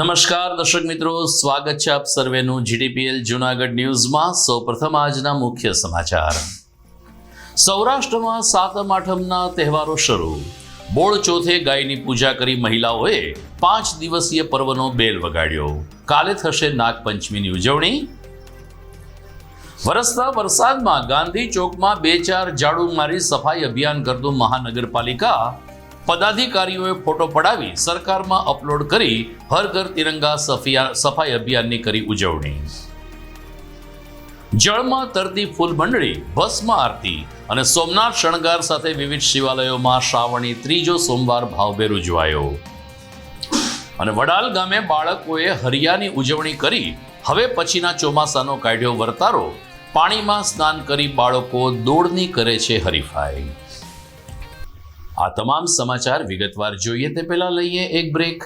નમસ્કાર, દર્શક મિત્રો. સ્વાગત છે આપ સર્વેનું જીડીપીએલ જુનાગઢ ન્યૂઝમાં. સૌપ્રથમ આજના મુખ્ય સમાચાર. સૌરાષ્ટ્રમાં સાતમ આઠમના તહેવારો શરૂ. બોળ ચોથે ગાયની પૂજા કરી મહિલાઓએ પાંચ દિવસીય પર્વનો બેલ વગાડ્યો. કાલે થશે નાગપંચમીની ઉજવણી. વરસતા વરસાદમાં ગાંધી ચોકમાં બે ચાર ઝાડુ મારી સફાઈ અભિયાન કરતું મહાનગરપાલિકા પદાધિકારીઓએ ફોટો પડાવી સરકારમાં અપલોડ કરી હર ઘર તિરંગા સફાઈ અભિયાનની કરી ઉજવણી. જળમાં તરતી ફૂલ મંડળી, ભસ્મ આરતી અને સોમનાથ શણગાર સાથે વિવિધ શિવાલયોમાં શ્રાવણી ત્રીજો સોમવાર ભાવભેર ઉજવાયો. અને વડાલ ગામે બાળકોએ હરિયાની ઉજવણી કરી, હવે પછીના ચોમાસાનો કાઢ્યો વર્તારો. પાણીમાં સ્નાન કરી બાળકો દોડની કરે છે હરીફાઈ. આ તમામ સમાચાર વિગતવાર જોઈએ તે પહેલા લઈએ એક બ્રેક.